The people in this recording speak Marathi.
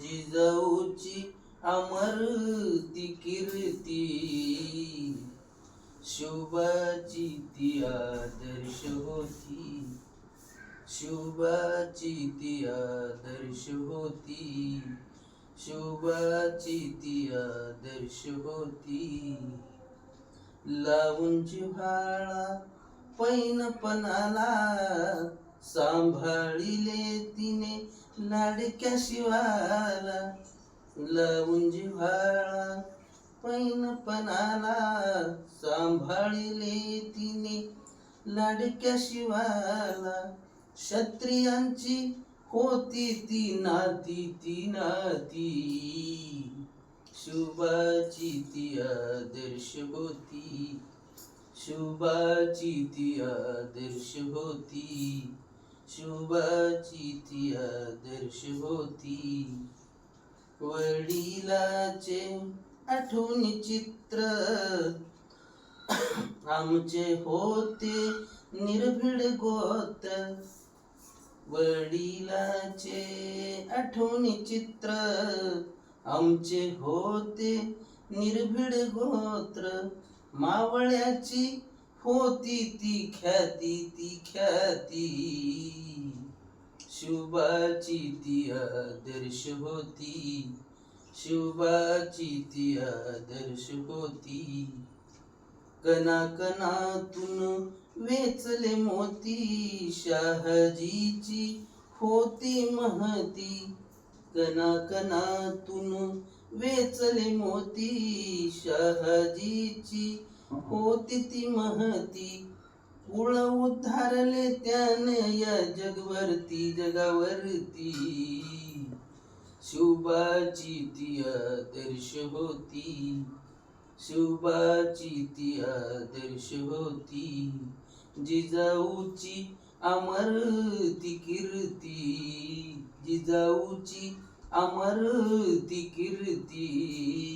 जिजाऊची अमर ती कीर्ती शुभाची ती आदर्श होती शुभाची ती आदर्श होती शुभाची ती आदर्श होती. लावून जिव्हाळा पैनपणाला सांभाळिले तिने लाडक्या शिवाला लावून जिव्हाळा पैनपणाला. सांभाळिले तिने लाडक्या शिवाला क्षत्रियांची होती ती नाती ती नाती. शुभाची ती आदर्श होती शुभाची ती आदर्श होती. शुभाची ती आदर्श होती. वडिलाचे आठवणी चित्र आमचे होते निर्भीड गोत. वडिलाचे आठवणी चित्र आमचे होते निर्भीड गोत्र. मावळ्याची होती ती ख्याती ती ख्याती. शुभाची ती आदर्श होती. शुभाची ती आदर्श होती. कना कणातून वेचले मोती. शहाजीची होती महती. कना कणातून वेचले मोती. शहाजीची होती ती महती. कुळ उद्धारले त्याने या जगवरती जगावरती. शुभाची ती आदर्श होती. शुभाची ती आदर्श होती. जिजाऊची अमर ती कीर्ती. जिजाऊची अमर ती कीर्ती.